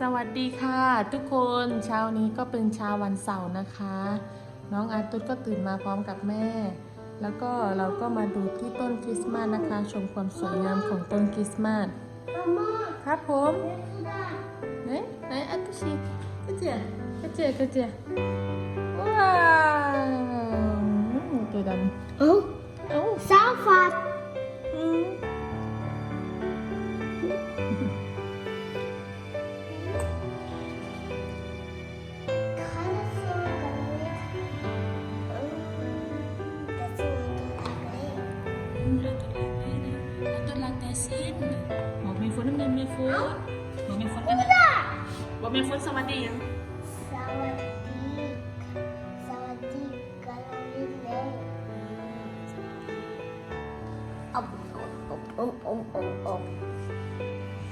สวัสดีค่ะ ทุกคนเช้านี้ก็เป็นเช้าวันเสาร์นะคะ น้องอาตุตก็ตื่นมาพร้อมกับแม่ แล้วก็เราก็มาดูที่ต้นคริสต์มาสนะคะ ชมความสวยงามของต้นคริสต์มาส Mama, ครับผม da. ไหนไหนอาตุชิกระเจียกระเจียกระเจียว้าวอืมตัวด Oh, ำเอ้า Salfat. อืม Keine ซินบอกเมฟนน้ำเงินเมฟนบอกเมฟนกันนะบอกเมฟนสวัสดียัง Sawadik. Sawadik. Galilei. Om, om, om, om, om, om.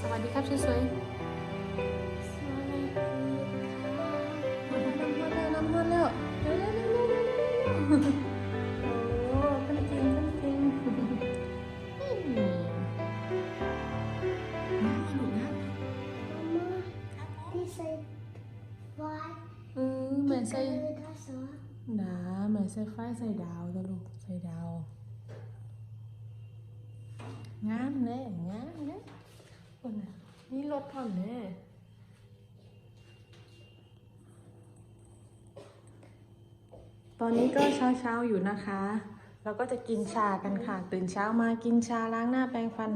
สวัสดีครับสวยๆ Sawadik. น้ำมันแล้วน้ำมันแล้วเร็วๆๆๆๆๆ ส่ไฟใส่ดาวจ้ะลูกใส่ดาว งามแน่งามแน่คนน่ะนี่รถผ่อนแน่ตอนนี้ก็เช้าเช้าๆอยู่นะคะ เราก็จะกินชากันค่ะ ตื่นเช้ามากินชาล้างหน้าแปรงฟัน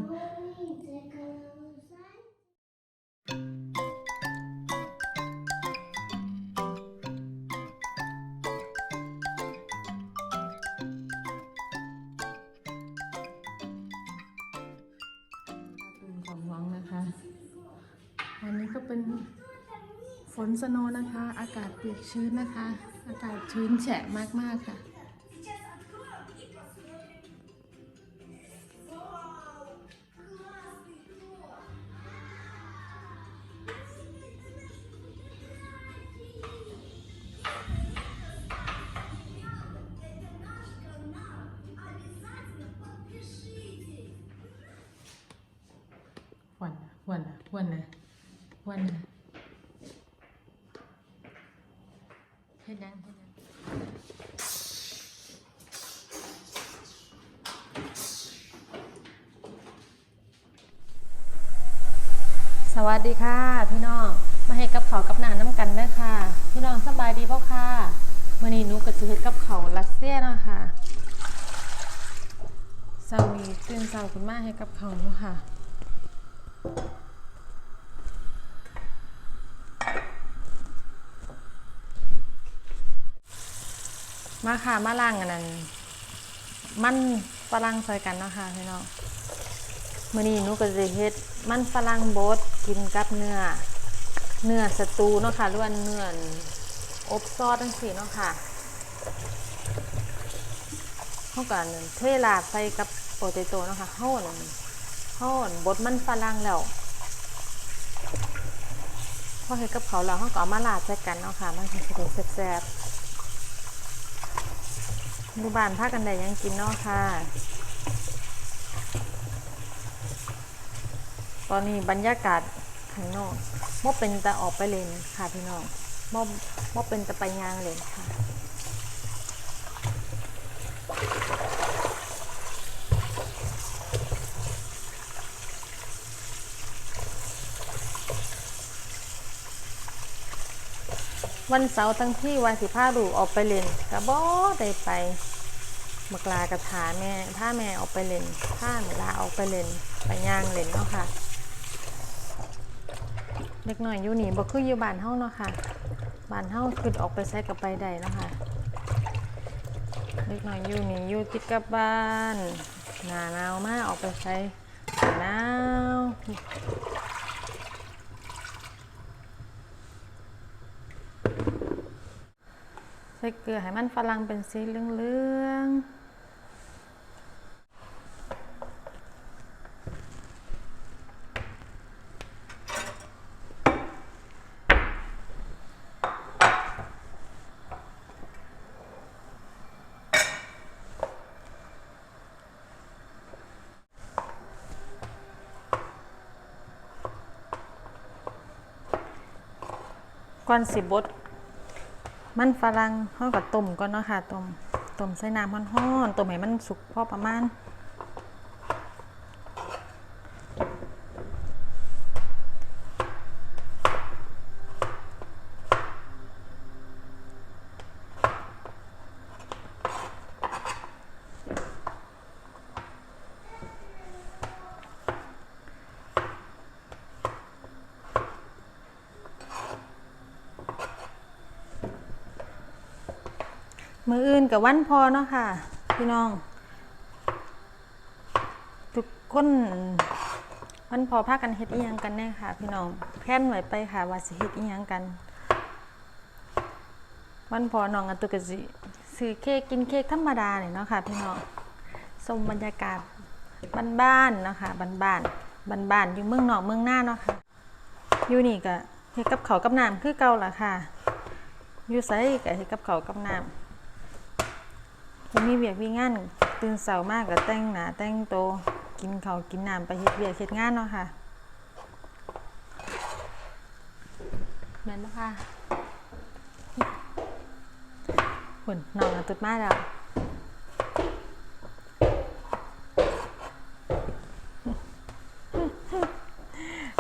สโนนะคะ อากาศเปียกชื้นนะคะ อากาศชื้นแฉะมาก ๆ ค่ะ วันนะวันนะวันนะวันนะเฮ็ดยังเฮ็ดยัง สวัสดีค่ะ พี่น้องมาให้กับเขากับหนาน้ำกันเด้ค่ะ พี่น้องสบายดีเปล่าค่ะมื่อนี้นูก็จะเฮ็ดกับเขารัสเซียเนาะค่ะเช้านี้ตื่นเช้าขึ้นมาให้กับเขาเนาะค่ะมาค่ะมาล่างอันนั้น มันฝรั่งใส่กันเนาะค่ะพี่น้อง มื้อนี้นูก็จะเฮ็ดมันฝรั่งบดกินกับเนื้อ เนื้อสตูเนาะค่ะหรือว่าเนื้ออบซอสจังซี่เนาะค่ะเฮากันเทลาดใส่กับโปเตโต้เนาะค่ะเฮานั่นเฮาอั่นบดมันฝรั่งแล้วพอเฮ็ดกับเขาแล้วเฮาก็เอามาลาดใส่กันเนาะค่ะมันสิได้แซ่บๆดูบ้านพากันได้ยังกินเนาะค่ะ ตอนนี้บรรยากาศข้างนอกมบเป็นแต่ออกไปเล่นค่ะพี่น้องมบมบเป็นแต่ไปยางเล่นค่ะวันเสาร์ทั้งที่วันสิพาลูกออกไปเล่นกระบ่ได้ไปบักลากระถาแม่ถ้าแม่ออกไปเล่นถ้าเวลาออกไปเล่นไปย่างเล่นเนาะค่ะ เด็กหน่อยอยู่นี่บ่คืออยู่บ้านเฮาเนาะค่ะบ้านเฮาคือออกไปใช้กับไปได้เนาะค่ะเด็กหน่อยอยู่นี่อยู่ติดกับบ้านหนาหนาวมากออกไปใช้หนาวใส่เกลือให้มันฝรั่งเป็นสีเหลือง ก่อนสิบดมันฝรั่งเฮาก็ต้มก่อนเนาะค่ะต้มต้มใส่น้ำร้อนๆต้มให้มันสุกพอประมาณ มืออื่นกับวันพอเนาะค่ะ พี่น้อง ทุกคนวันพอพากันเฮ็ดอีหยังกันแน่ค่ะ พี่น้องแพลนไว้ไปค่ะว่าสิเฮ็ดอีหยังกัน วันพอน้องอันตุกะสิซื้อเค้กกินเค้กธรรมดาเนี่ยเนาะค่ะ พี่น้องชมบรรยากาศบ้านๆเนาะคะบ้านๆบ้านๆอยู่เมืองนอกเมืองหน้าเนาะค่ะอยู่นี่ก็เฮ็ดกับเขากับน้ำคือเก่าล่ะค่ะ อยู่ไสก็เฮ็ดกับเขากับน้ำ ผมมีเวียกวีงานตื่นเสาร์มากก็แต่งหนาแต่งโตวกินข้าวกินน้ำไปเฮ็ดเวียกเฮ็ดงานเนาะค่ะแม่นบ่ค่ะหุ่นน้องอะตุดมาแล้ว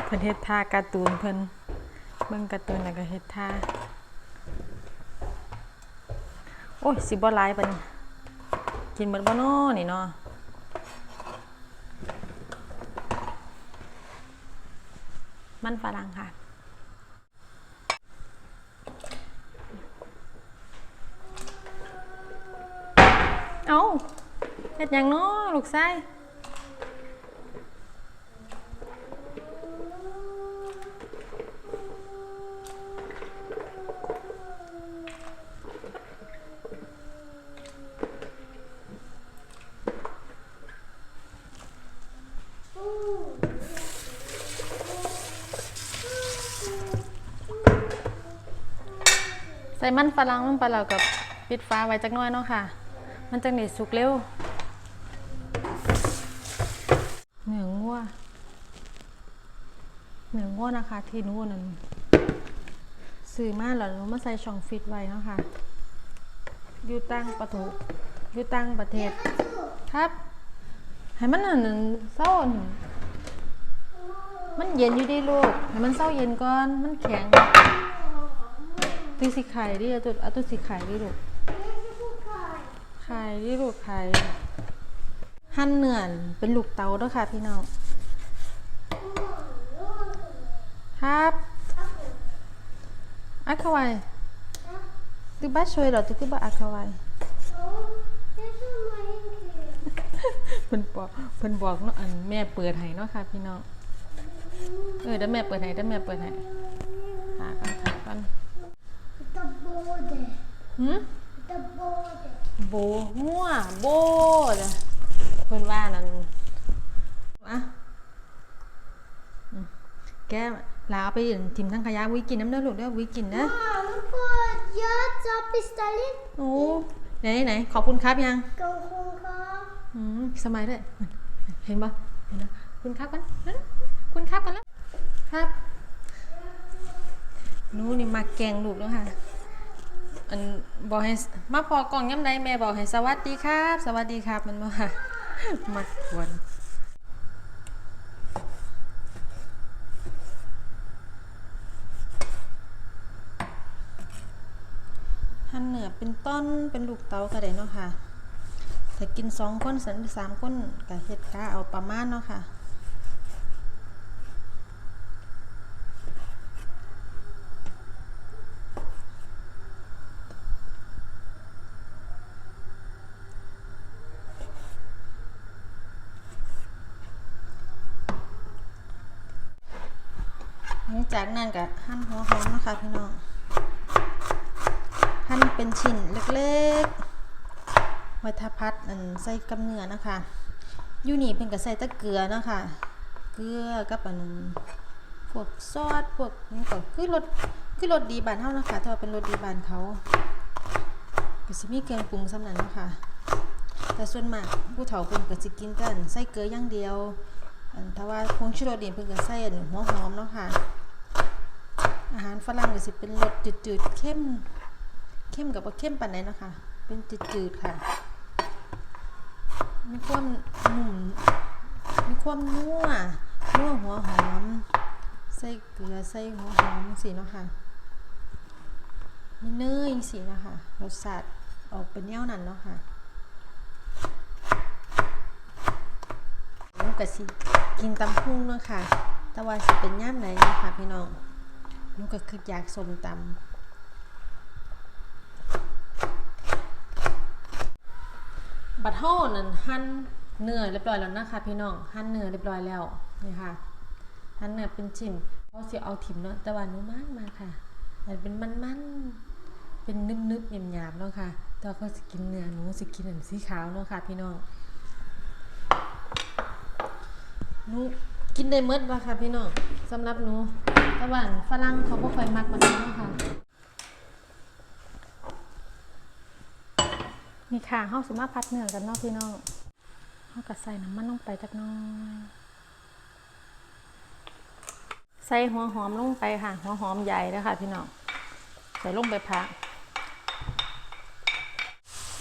เพิ่นเฮ็ดท่าการ์ตูนเพิ่นเบิ่งการ์ตูนแล้วก็เฮ็ดท่าโอ้ยสิบ่หลายปานนี้ กินเหมดบ่น้อนี่เนาะมันฝรั่งค่ะเอาเฮ็ดหยังเนาะลูกชาย ส่มันฝรั่งลงไปแล้วกับปิดฟ้าไว้จักหน้อยเนาะค่ะ มันจังได้สุกเร็วเนื้องัวเนื้องัวนะคะ ที่นู้นนั่นซื้อมาแล้วหนูมาใส่ช่องฟิตไว้เนาะค่ะอยู่ตั้งประตูอยู่ตั้งประเทศครับ ให้มันนั่นเศร้าอั่นมันเย็นอยู่ดีลูกให้มันเศร้าเย็นก่อน มันแข็ง ตีสิไข่ดิเอาตัวเอาตัวสิไข่ดิลูกไข่ดิลูกไข่หั่นเนื้อนเป็นลูกเตาด้วยค่ะพี่น้องครับอาคาวายตึกบ้าช่วยเหรอตึกบ้าอาคาวายเพิ่นบอกเพิ่นบอกเนาะอันแม่เปิดให้เนาะค่ะพี่น้องเออเดี๋ยวแม่เปิดให้เดี๋ยวแม่เปิดให้หากันหากัน The border. หืม The border. โบมั่วโบเด้อเพิ่นว่านั่นอะอืมแกลาเอาไปอื่นทิมทั้งขยะวิกินน้ำเด้อลูกเด้อวิกินนะ Mom, look what jag beställt. โอ้ไหนไหนขอบคุณครับยัง Go home, Carl. อืมสมัยด้วยเห็นปะเห็นนะคุณครับกันนั้นคุณครับกันแล้วครับหนูนี่มาแกงลูกแล้วค่ะ อันบอกให้มาพอกล่องย้ำใดแม่บอกให้สวัสดีครับ สวัสดีครับมันมามากวนหั่นเนื้อเป็นต้นเป็นลูกเต๋าก็ได้เนาะค่ะถ้ากินสองคนสันสามคนก็เฮ็ดกาเอาประมาณเนาะค่ะ จากนั้นก็หั่นหัวหอมนะคะพี่น้อง หั่นเป็นชิ้นเล็กๆไว้ทาพัดอันใส่กับเนื้อนะคะยูนี่เพิ่นก็ใส่ตะเกลือนะคะเกลือกับอันนั้นพวกซอสพวกนี้ก็คือรสคือรสดีบานเฮานะคะถ้าว่เป็นรสดีบานเขาก็สิมีเครื่องปรุงสำนั้นนะคะแต่ส่วนมากผู้เฒ่าเพิ่นก็สิกินแต่อันใส่เกลืออย่างเดียวอันถ้าว่าผงชูรสนี่เพิ่นก็ใส่หัวหอมเนาะค่ะ อาหารฝรั่งก็สิเป็นรสจืดๆเข้ม เข้มกับว่าเข้มปานไหนนาะคะ เป็นจืดๆค่ะ มีความหนุ่ม มีความนัวนัวหัวหอม ใส่เกลือใส่หัวหอมสิเนาะค่ะ มีเนยสิเนาะค่ะรสชาติออกเป็นแนวนั้นเนาะค่ะกกะสิกินตำพุ่งเนาะค่ะ แต่ว่าสิเป็นย่ามไหนเนาะค่ะพี่น้อง ลูกก็คืออยากสมตำบัดเฮานั่นหั่นเนื้อเรียบร้อยแล้วนะคะพี่น้องหั่นเนื้อเรียบร้อยแล้วนี่ค่ะหั่นเนื้อเป็นชิ้นเพราะสิเอาถิ่มเนาะแต่ว่าหนูมมากมาค่ะมันเป็นมันๆเป็นนึบๆหยาบๆเนาะค่ะแต่ว่าเขาสกินเนื้อหนูสกินอันสีขาวเนาะค่ะพี่น้องหนูกินได้หมดบ่ค่ะพี่น้องสำหรับหนู ต่ว่าฝรั่งเขาบ่ค่อยมักมันเนาะค่ะ นี่ค่ะเฮาสิมาพัดเนื้อกันเนาะพี่น้องเฮาก็ใส่น้ำมันลงไปจักหน้อย ใส่หัวหอมลงไปค่ะ หัวหอมใหญ่นะคะพี่น้อง ใส่ลงไปพัก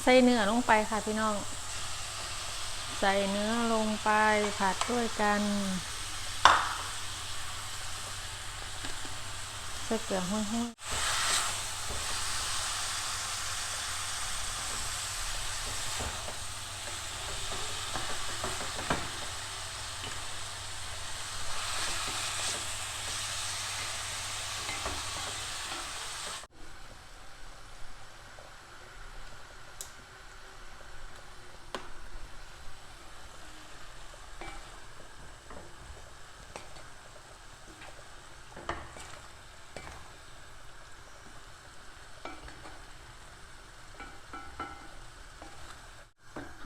ใส่เนื้อลงไปค่ะพี่น้อง ใส่เนื้อลงไปผัดด้วยกัน ใส่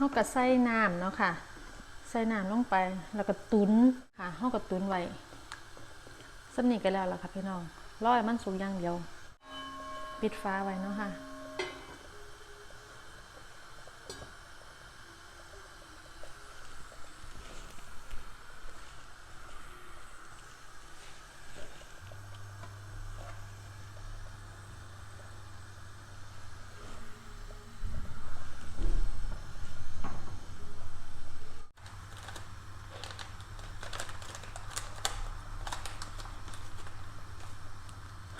เฮาก็ใส่น้ำเนาะค่ะ ใส่น้ำลงไป แล้วก็ตุนค่ะเฮาก็ตุนไว้สำนีกันแล้วล่ะค่ะพี่น้องรอยมันสุกอย่างเดียว ปิดฟ้าไว้เนาะค่ะ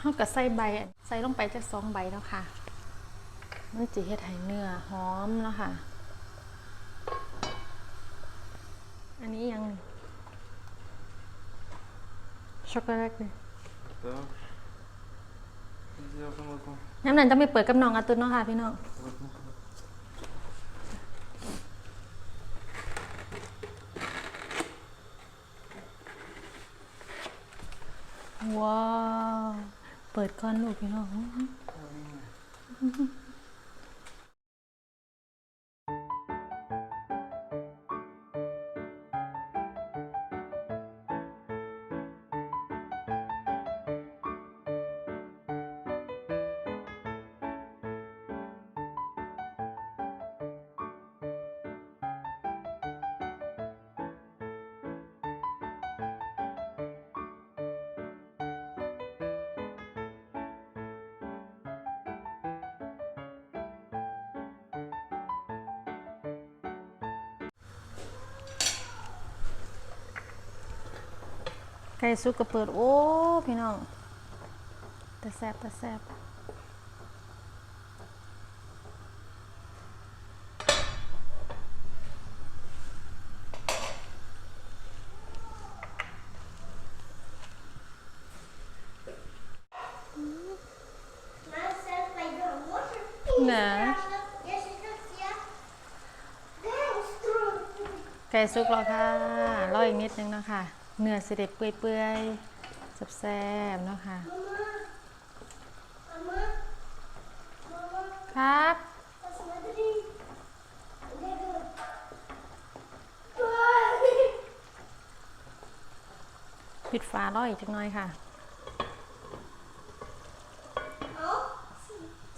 เฮาก็ใส่ใบใส่ลงไปจักสองใบแล้วค่ะ มันจะเฮ็ดให้เนื้อหอมแล้วค่ะ อันนี้ยังช็อกโกแลตเลย Tá. Mas eu vou com. น้ำนั้นจะไม่เปิดกับน้องอาตุนเนาะค่ะพี่น้องว้าว เปิดก้อนลูกพี่น้อง ไก่สุกก็เปิด โอ้ พี่น้องแต่แซบแต่แซบนะไก่สุกแล้วค่ะรออีกนิดนึงนะคะ เนื้อสด็จเปื่อยๆแซ่บๆเนาะค่ะครับปิดฝาร้อยจังหน่อยค่ะ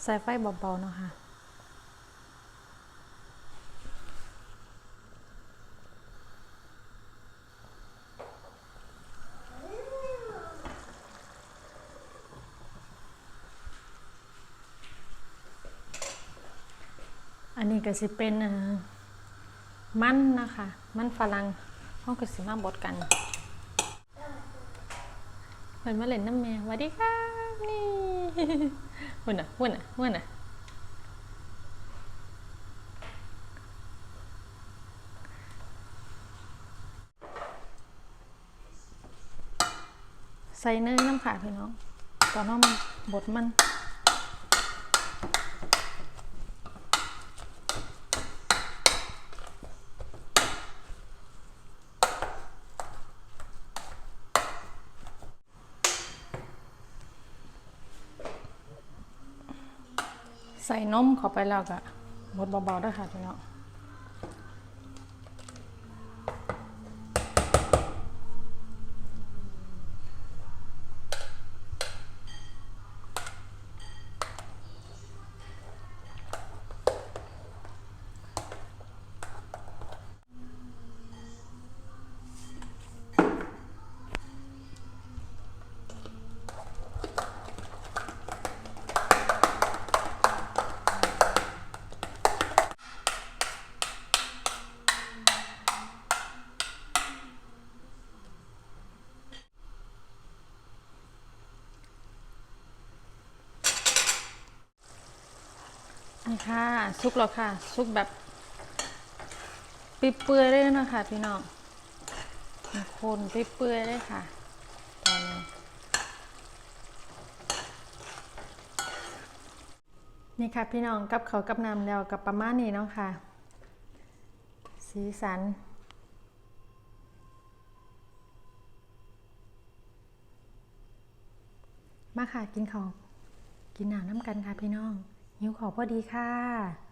ใส่ไฟเบาๆเนาะค่ะ ก็สิเป็นมันนะคะ มันฝรั่งห้องก็สิมาบดกันเพิ่นมาเล่นน้ำแม่สวัสดีครับนี่หุ่นอะหุ่นอะหุ่นอะใส่เนยน้ำขาพี่น้องตอนน้องบดมัน ใส่นมเข้าไปแล้วก็หมดเบาๆด้วยค่ะพี่น้อง ค่ะซุกแล้วค่ะซุกแบบปิเปื่อยๆเลยนะคะพี่น้องคนปิเปื่อยๆเลยค่ะตอนนี้นี่ค่ะพี่น้องกับเขากับน้ำแล้วกับประมาณนี้เนาะค่ะ สีสันมาค่ะกินข้าวกินหน้ำน้ำกันค่ะพี่น้อง หิวขอพอดีค่ะ